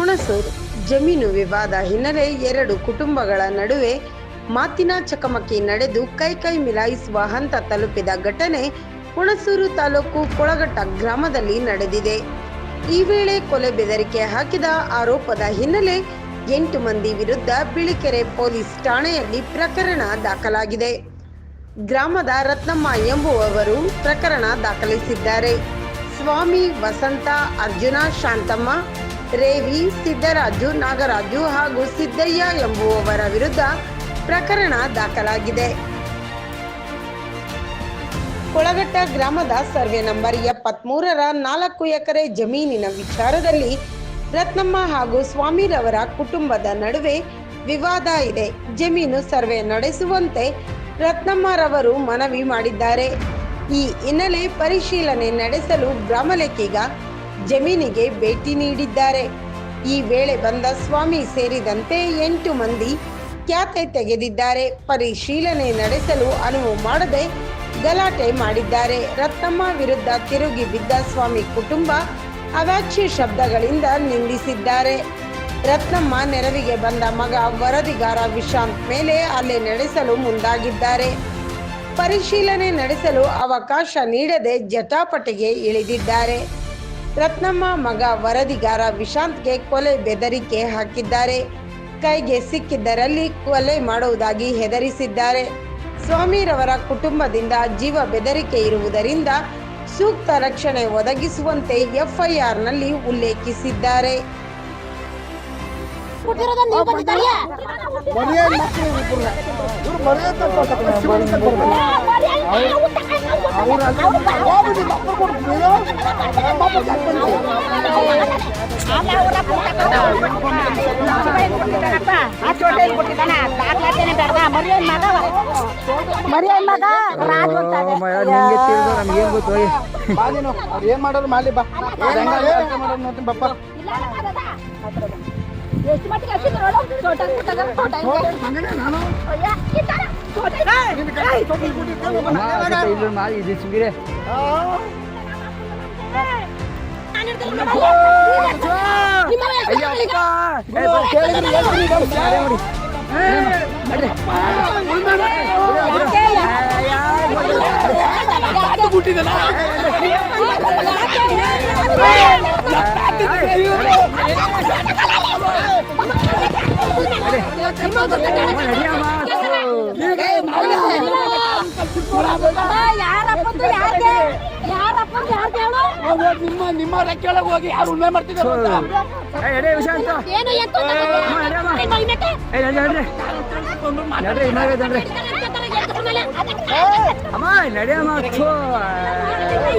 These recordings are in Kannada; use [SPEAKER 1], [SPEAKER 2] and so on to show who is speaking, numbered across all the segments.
[SPEAKER 1] ಹುಣಸೂರು. ಜಮೀನು ವಿವಾದ ಹಿನ್ನೆಲೆ ಎರಡು ಕುಟುಂಬಗಳ ನಡುವೆ ಮಾತಿನ ಚಕಮಕಿ ನಡೆದು ಕೈ ಕೈ ಮಿಲಾಯಿಸುವ ಹಂತ ತಲುಪಿದ ಘಟನೆ ಹುಣಸೂರು ತಾಲೂಕು ಕೊಳಗಟ್ಟ ಗ್ರಾಮದಲ್ಲಿ ನಡೆದಿದೆ. ಈ ವೇಳೆ ಕೊಲೆ ಬೆದರಿಕೆ ಹಾಕಿದ ಆರೋಪದ ಹಿನ್ನೆಲೆ ಎಂಟು ಮಂದಿ ವಿರುದ್ಧ ಬಿಳಿಕೆರೆ ಪೊಲೀಸ್ ಠಾಣೆಯಲ್ಲಿ ಪ್ರಕರಣ ದಾಖಲಾಗಿದೆ. ಗ್ರಾಮದ ರತ್ನಮ್ಮ ಎಂಬುವವರು ಪ್ರಕರಣ ದಾಖಲಿಸಿದ್ದಾರೆ. ಸ್ವಾಮಿ ವಸಂತ, ಅರ್ಜುನ, ಶಾಂತಮ್ಮ ರೇವಿ ಸಿದ್ದರಾಜು, ನಾಗರಾಜು ಹಾಗೂ ಸಿದ್ದಯ್ಯ ಎಂಬುವವರ ವಿರುದ್ಧ ಪ್ರಕರಣ ದಾಖಲಾಗಿದೆ. ಕೊಳಗಟ್ಟ ಗ್ರಾಮದ ಸರ್ವೆ ನಂಬರ್ ಎಪ್ಪತ್ಮೂರರ ನಾಲ್ಕು ಎಕರೆ ಜಮೀನಿನ ವಿಚಾರದಲ್ಲಿ ರತ್ನಮ್ಮ ಹಾಗೂ ಸ್ವಾಮಿರವರ ಕುಟುಂಬದ ನಡುವೆ ವಿವಾದ ಇದೆ. ಜಮೀನು ಸರ್ವೆ ನಡೆಸುವಂತೆ ರತ್ನಮ್ಮರವರು ಮನವಿ ಮಾಡಿದ್ದಾರೆ. ಈ ಹಿನ್ನೆಲೆ ಪರಿಶೀಲನೆ ನಡೆಸಲು ಗ್ರಾಮಲೆಕ್ಕಿಗ ಜಮೀನಿಗೆ ಭೇಟಿ ನೀಡಿದ್ದಾರೆ. ಈ ವೇಳೆ ಬಂದ ಸ್ವಾಮಿ ಸೇರಿದಂತೆ ಎಂಟು ಮಂದಿ ಖ್ಯಾತೆ ತೆಗೆದಿದ್ದಾರೆ. ಪರಿಶೀಲನೆ ನಡೆಸಲು ಅನುವು ಮಾಡದೆ ಗಲಾಟೆ ಮಾಡಿದ್ದಾರೆ. ರತ್ನಮ್ಮ ವಿರುದ್ಧ ತಿರುಗಿ ಬಿದ್ದ ಸ್ವಾಮಿ ಕುಟುಂಬ ಅವಾಚ್ಯ ಶಬ್ದಗಳಿಂದ ನಿಂದಿಸಿದ್ದಾರೆ. ರತ್ನಮ್ಮ ನೆರವಿಗೆ ಬಂದ ಮಗ ವರದಿಗಾರ ವಿಶಾಂತ್ ಮೇಲೆ ಅಲ್ಲಿ ನಡೆಸಲು ಮುಂದಾಗಿದ್ದಾರೆ. ಪರಿಶೀಲನೆ ನಡೆಸಲು ಅವಕಾಶ ನೀಡದೆ ಜಟಾಪಟಿಗೆ ಇಳಿದಿದ್ದಾರೆ. ರತ್ನಮ್ಮ ಮಗ ವರದಿಗಾರ ವಿಶಾಂತ್ಗೆ ಕೊಲೆ ಬೆದರಿಕೆ ಹಾಕಿದ್ದಾರೆ. ಕೈಗೆ ಸಿಕ್ಕಿದ್ದರಲ್ಲಿ ಕೊಲೆ ಮಾಡುವುದಾಗಿ ಹೆದರಿಸಿದ್ದಾರೆ. ಸ್ವಾಮಿರವರ ಕುಟುಂಬದಿಂದ ಜೀವ ಬೆದರಿಕೆ ಇರುವುದರಿಂದ ಸೂಕ್ತ ರಕ್ಷಣೆ ಒದಗಿಸುವಂತೆ ಎಫ್ಐಆರ್ನಲ್ಲಿ ಉಲ್ಲೇಖಿಸಿದ್ದಾರೆ.
[SPEAKER 2] ಕೊಟ್ಟಿರೋದನ್ನ ನೀವು ಬಂದಿದ್ದೀರಾ?
[SPEAKER 3] ಮರ್ಯಾದೆ ಮಕ್ಕಳು ಇವ್ರು ಮರ್ಯಾದೆ ಅವ್ರು ಅಲ್ಲಿ
[SPEAKER 2] ಮಗ ರಾಜು ಅಂತ
[SPEAKER 4] ತಿಳಿದು ನಮ್ಗೆ ಏನ್ ಗೊತ್ತು
[SPEAKER 3] ಬಾ ನೀನು ಅವ್ರು ಏನ್ ಮಾಡೋರು ಮಾಡ್ಲಿ ಬಾ. ಹೆಂಗ ಮಾಡೋರು ನೋಡ್ತೀನಿ ಬಪ್ಪ.
[SPEAKER 2] ಎಷ್ಟು ಮಟ್ಟಿಗೆ ಹಚ್ಚಿದ್ರು ನೋಡು? ಚೋಟ ಕೊಟ್ಟಾಗ ಚೋಟ ಹಿಂಗೆ.
[SPEAKER 3] ಹಂಗನೇ ನಾನು
[SPEAKER 2] ಅಯ್ಯ, ಈ ತರ ಚೋಟ ಹಿಂಗೆ.
[SPEAKER 3] ನಿನ್ನ ಕೈ ತೊಗೊಂಡು ಬಿಟ್ಟಿದ್ದೆ ನಮ್ಮ ಮನೆಯಾಗ.
[SPEAKER 4] ಇಲ್ಲ ಮಾಡಿ ಇದು ಸುಮ್ಗಿರೆ
[SPEAKER 3] ಆ,
[SPEAKER 2] ನಾನು ಹಿಡ್ದಲ್ಲ ನೋಡಲ್ಲ. ನಿಮ್ಮ ವಯಸ್ಸು ಮಕ್ಕಳಿಗೆ.
[SPEAKER 3] ಕೇಳಿದ್ರೆ ಯಾಕೆ ನಿಮ್ಮ ನಿಮ್ಮ ರೆಕ್ಕೆಳಗೆ ಹೋಗಿ ಯಾರು ಉಳ್ಮೆ ಮಾಡ್ತಿದ್ದಾರೆ
[SPEAKER 2] ಎತ್ತು ಅಂತ
[SPEAKER 4] ನಡಿಯಮ್ಮ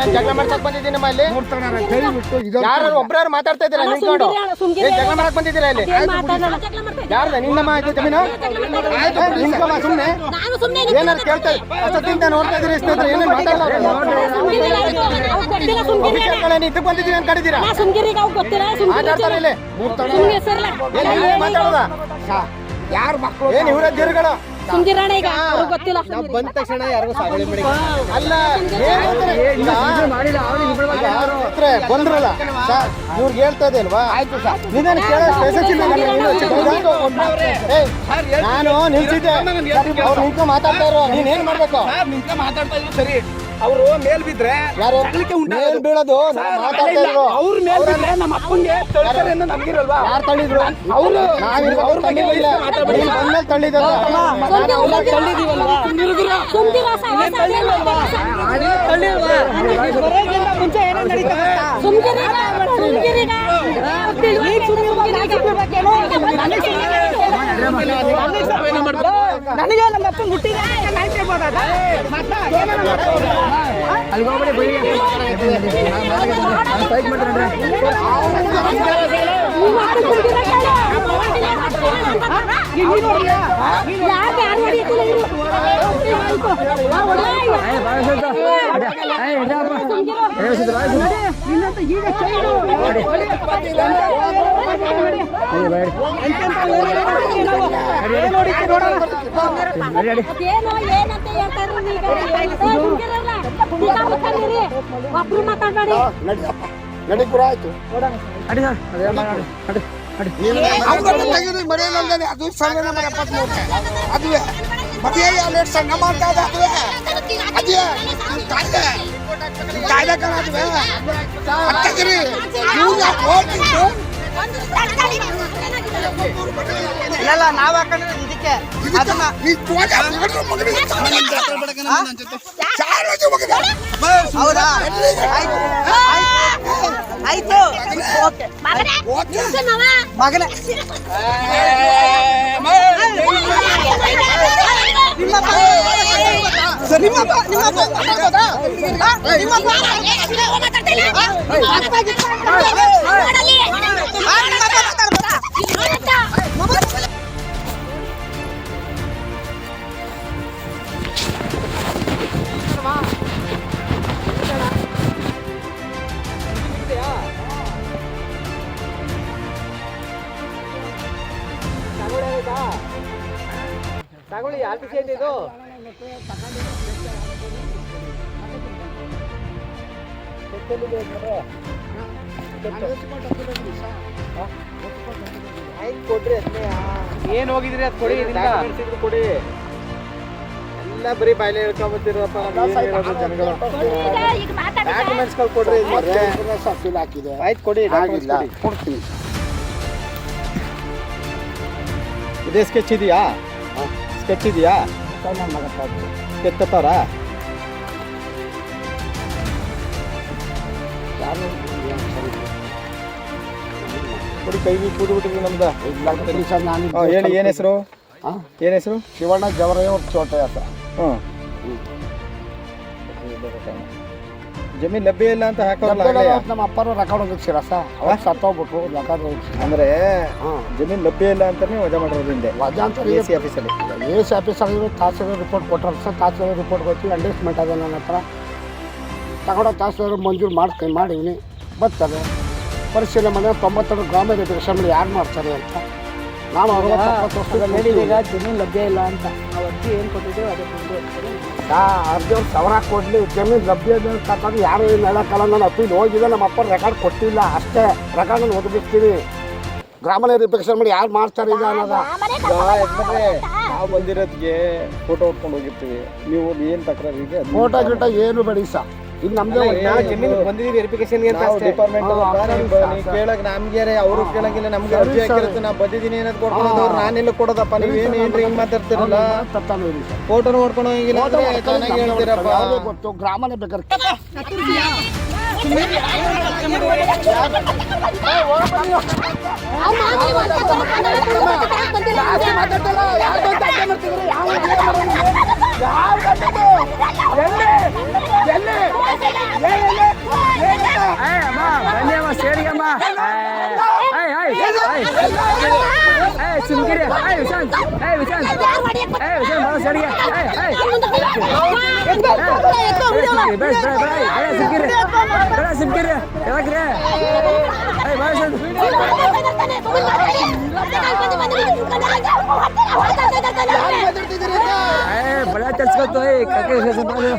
[SPEAKER 3] ನೀನ್ ಜಗಳ ಮಾಡೋಕೆ ಬಂದಿದ್ದೀನ ಇಲ್ಲಿ. ಯಾರು ಒಬ್ರಾರು ಮಾತಾಡ್ತಾ ಇದ್ದೀರಾ ನಿಂತ್ಕೊಂಡು ಏನ್ ಜಗಳ ಮಾಡಕ್ ಬಂದಿದ್ದೀರಾ ಇಲ್ಲಿ. ಯಾರ್ದ? ನಿನ್ನಮ್ಮ ಇದು ಜಮೀನು? ಆಯ್ತು ನಿಂತ್ಕೊಮ್ಮ ಸುಮ್ನೆ.
[SPEAKER 2] ನಾನು ಸುಮ್ನೆ
[SPEAKER 3] ಏನಾರು ಕೇಳ್ತಾ ಅಷ್ಟೊತ್ತಿಂದ ನೋಡ್ತಾ ಇದ್ದೀರಿ ಸ್ನೇಹಿತರೆ ಏನೇನು ಮಾತಾಡಲ್ಲ ಇದಕ್ಕೆ ಬಂದಿದ್ದೀನಿ ಅಂತ
[SPEAKER 2] ಕಡಿದೀರಾ
[SPEAKER 3] ಮಾತಾಡ್ತಾರೆ ಇಲ್ಲಿ. ಮಾತಾಡೋದ? ಯಾರು ಮಕ್ಕಳು ಏನ್ ಇವರ ಜೀರುಗಳು
[SPEAKER 2] ಸುಂದಿರಾಣ ಈಗ ಅವ್ರಿಗೆ ಗೊತ್ತಿಲ್ಲ
[SPEAKER 3] ಬಂದ ತಕ್ಷಣ ಯಾರಿಗೂ ಸಾಗಣೆ ಮಾಡಿ ಅಲ್ಲ ಬಂದ್ರಲ್ಲ. ಸರ್ ಇವ್ರಿಗೆ ಹೇಳ್ತಾ ಇದೆ ಅಲ್ವಾ? ಆಯ್ತು ಸರ್. ನಿಧಾನ ಕೇಳ ನಾನು ನಿಲ್ಸಿದ್ದೆ. ಅವ್ರು ನಿಂತ್ಕೊಂಡು ಮಾತಾಡ್ತಾ ಇರೋ ನೀನ್ ಏನ್ ಮಾಡ್ಬೇಕು?
[SPEAKER 5] ನಿಂತ ಮಾತಾಡ್ತಾ ಇದ್ರು ಸರಿ. ಅವರು ಮೇಲ್ ಬಿದ್ರೆ
[SPEAKER 3] ಯಾರು ಮೇಲ್ ಬೀಳೋದು ನಾನ್ ಮಾತಾಡ್ತಾ ಇದ್ರು
[SPEAKER 5] ಅವ್ರ ಮೇಲ್ ಬಿದ್ರೆ ನಮ್ಮ ಅಪ್ಪಂಗೆ ತಳ್ತಾರೆ ಅಂತ ನಮ್ಗಿರಲ್ವಾ
[SPEAKER 3] ಯಾರು ತಳ್ಳಿದ್ರು
[SPEAKER 5] ಅವ್ರು
[SPEAKER 3] ಅವ್ರ ಬಗ್ಗೆ ಇಲ್ಲ ನೀನ್ ಬಂದ್ಮೇಲೆ ತಳ್ಳಿದೀವಲ್ವಾ
[SPEAKER 2] ಸಾಹಸ
[SPEAKER 5] ಮುಂಚೆ ಏನೇನು ನಡೀತಾ ನನಗೆ ನಮ್ಮ ಅಪ್ಪನ್ ಹುಟ್ಟಿದ
[SPEAKER 4] ಅಲ್ಲಿ ಹೋಗ್ಬಿಡಿ ಬೈಲಿ ಫೈಟ್ ಮಾಡ್ತಾರೆ
[SPEAKER 2] ಯಾಕೆ ಯಾರು ಹೊಡಿಯತ್ತಿಲ್ಲ ಇರು
[SPEAKER 6] ಒಬ್ರು ಮಾತಾಡ್ಬೇಡಿ
[SPEAKER 3] ನಡಿಯಪ್ಪ ನಡಿ ಪುರ ಆಯ್ತು
[SPEAKER 4] ನಡಿ ಸರ್
[SPEAKER 3] ತೆಗೆದು ಮರೆಯಲ್ಲೇ ಅದು. ಸಣ್ಣ ನಂಬರ್ ಎಪ್ಪತ್ಮೂರು ಅದುವೇ ಮದುವೆ ಸಂಘ ಮಾಡ್ತಾ ಇದ್ದಾವೆ ಅದೇ ಕಾಯ್ದೆ ಕಾಯ್ದೆ ಅತ್ತಗಿರಿ ಯಾಕೆ ಹೋಗ್ತಿದ್ದು
[SPEAKER 5] ಇಲ್ಲ ನಾವ್ ಹಾಕೊಂಡ್ರೆ ಇದಕ್ಕೆ ಅದನ್ನ. ಹೌದಾ ಆಯ್ತು ಆಯ್ತು ಓಕೆ
[SPEAKER 3] ಓಕೆ.
[SPEAKER 5] ಮಗನೇ ಸರ್
[SPEAKER 4] ತಗೊಳ್ಳಿ ಆರ್ ಟಿ ಸಿ ಇದು ಏನು ಹೋಗಿದ್ರಿ ಅದು ಕೊಡಿ ಕೊಡಿ. ಎಲ್ಲ ಬರೀ ಬಾಯ್ಲೆ ಹೇಳ್ಕೊಂಬತ್ತೀರಪ್ಪ ಡಾಕ್ಯುಮೆಂಟ್ಸ್ಗಳು ಕೊಡ್ರಿ ಮಾತ್ರ.
[SPEAKER 3] ಹಾಕಿದೆ.
[SPEAKER 4] ಆಯ್ತು ಡಾಕ್ಯುಮೆಂಟ್ಸ್ ಕೊಡಿ.
[SPEAKER 3] ಕೊಡ್ತೀನಿ.
[SPEAKER 4] ಇದೇ ಸ್ಕೆಚ್ ಇದೆಯಾ ತತ್ತಾರಾ ಕೊಡಿ ಕೈಗೆ ಕೂಡಿ ಬಿಟ್ರಿ ನಮ್ದು. ಹಾ, ಹೇಳಿ ಏನ್ ಹೆಸರು? ಏನ್ ಹೆಸರು?
[SPEAKER 3] ಶಿವಣ್ಣ ಜವರಯ್ಯ ಅವ್ರ ಚೋಟ ಅಂತ
[SPEAKER 4] ಹ್ಮ್. ಜಮೀನ್ ಲಭ್ಯ ಇಲ್ಲ ಅಂತ ಹಾಕೋಲ್ಲ.
[SPEAKER 3] ನಮ್ಮ ಅಪ್ಪರು ರೆಕಾರ್ಡ್ ಹೋಗಿ ರಸ ಅವಾಗ ಸತ್ತೋಗ್ಬಿಟ್ರು ರೆಕಾರ್ಡ್
[SPEAKER 4] ಅಂದ್ರೆ ಜಮೀನ್ ಲಭ್ಯ ಇಲ್ಲ ಅಂತಾನೆ ವಜಾ ಮಾಡಿರೋದು ಹಿಂದೆ
[SPEAKER 3] ವಜಾ ಅಂತ
[SPEAKER 4] ಎ ಸಿ ಆಫೀಸಲ್ಲಿ
[SPEAKER 3] ಎ ಸಿ ಆಫೀಸಲ್ಲಿ ತಹಸೀಲ್ದಾರ್ ರಿಪೋರ್ಟ್ ಕೊಟ್ಟರು ಸರ್ ತಹಸೀಲ್ದಾರ್ ರಿಪೋರ್ಟ್ ಕೊಟ್ಟು ಅಡ್ಜಸ್ಟ್ಮೆಂಟ್ ಅದ ನನ್ನ ಹತ್ರ. ತಗೊಂಡೋಗಿ ತಹಸೀಲ್ದಾರ್ ಮಂಜೂರು ಮಾಡ್ತೀನಿ ಮಾಡಿವ್ನಿ. ಬರ್ತದೆ. ಪರಿಶೀಲನೆ ಮಾಡಿದ್ರೆ ತೊಂಬತ್ತೆರಡು ಗ್ರಾಮ ರಿಪೇಷನ್ ಯಾರು ಮಾಡ್ತಾರೆ ಅಂತ. ನಾವು ಅರವತ್ತು ವರ್ಷದ ಮೇಲೆ
[SPEAKER 5] ಈಗ ಜಮೀನು ಲಭ್ಯ ಇಲ್ಲ ಅಂತ. ನಾವು ಅರ್ಜಿ ಏನು ಕೊಟ್ಟಿದ್ದೀವಿ ಅದಕ್ಕೆ
[SPEAKER 3] ಅರ್ಜಿ ಅವ್ರು ಸವರ ಕೊಡಲಿ ಜಮೀನು ಲಭ್ಯ ಇದೆ ತಗೊಂಡು ಯಾರು ಏನು ಹೇಳೋಕ್ಕಲ್ಲ ನಾನು ಅಪೀಲ್ ಹೋಗಿದೆ ನಮ್ಮ ಅಪ್ಪ ರೆಕಾರ್ಡ್ ಕೊಟ್ಟಿಲ್ಲ ಅಷ್ಟೇ ರೆಕಾರ್ಡ್ ನಾನು ಒದಗಿಸ್ತೀನಿ ಗ್ರಾಮ ರಿಪೇಕ್ಷನ್ ಮಾಡಿ ಯಾರು ಮಾಡ್ತಾರೆ ಇದು ಅನ್ನೋದ.
[SPEAKER 4] ಈಗ ಯಾಕಂದ್ರೆ ನಾವು ಬಂದಿರೋದ್ಗೆ ಫೋಟೋ ಹೊಡ್ಕೊಂಡು ಹೋಗಿರ್ತೀವಿ. ನೀವು ಏನು ತಕರಾರು ಇದೆ ಅದ್ನ
[SPEAKER 3] ಫೋಟೋ ಗಿಟ ಏನು ಬೇಡಿ ಇದು ನಮ್ಮದೇ
[SPEAKER 4] ನಾವು ಜಮೀನು ಬಂದಿದ್ದೀವಿ ವೆರಿಫಿಕೇಶನ್ ಅಂತ ಡಿಪಾರ್ಟ್ಮೆಂಟ್ ಕೇಳಕ್ ನಮ್ಗೆ ಅವರು ಕೇಳಂಗಿಲ್ಲ ನಮ್ಗೆ ಅರ್ಜಿ ಹಾಕಿರುತ್ತೆ ನಾವು ಬಂದಿದ್ದೀನಿ ಏನಂತ ಕೊಡ್ಕೊಂಡು ನಾನೆಲ್ಲ ಕೊಡೋದಪ್ಪ ನೀವು ಏನು ಏನ್ರಿ ಹಿಂಗ್ ಮಾತಾಡ್ತಿರಲ್ಲ ಫೋಟೋ ನೋಡ್ಕೊಂಡು ಹೋಗಿಲ್ಲ ಅಂದ್ರೆ ಚೆನ್ನಾಗಿ ಹೇಳ್ತೀರಪ್ಪ
[SPEAKER 3] ಗೊತ್ತು ಗ್ರಾಮನೇ ಬೇಕಾದ್ರೆ
[SPEAKER 4] ಬನ್ನಿ mah. hei hei hei hei sungkir ya. hei, Usan. hei Usan. hei Usan, balas dari ya. hei hei hei hei hei hei hei
[SPEAKER 5] hei hei hei hei hei hei hei hei hei hei ತರ್ಸ್ಕೊತು ಏ ಕಕ್ಕೆ ಬಂದು ನೀವ್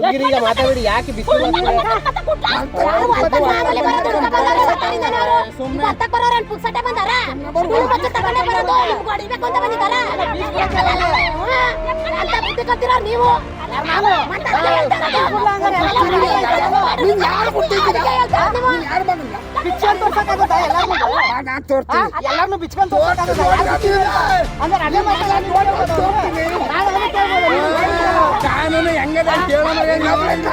[SPEAKER 2] ಸುಮ್ಗಿರಿ ಈಗ ಮಾತಾಡಿ ಯಾಕೆ
[SPEAKER 5] ಎಲ್ಲಾರು ಬಿಚ್ಕೊಂಡು ಅಂದ್ರೆ
[SPEAKER 3] ಕಾನೂನು ಹೆಂಗದ ಕೇಳೋಣ Cadê? Cadê? Cadê?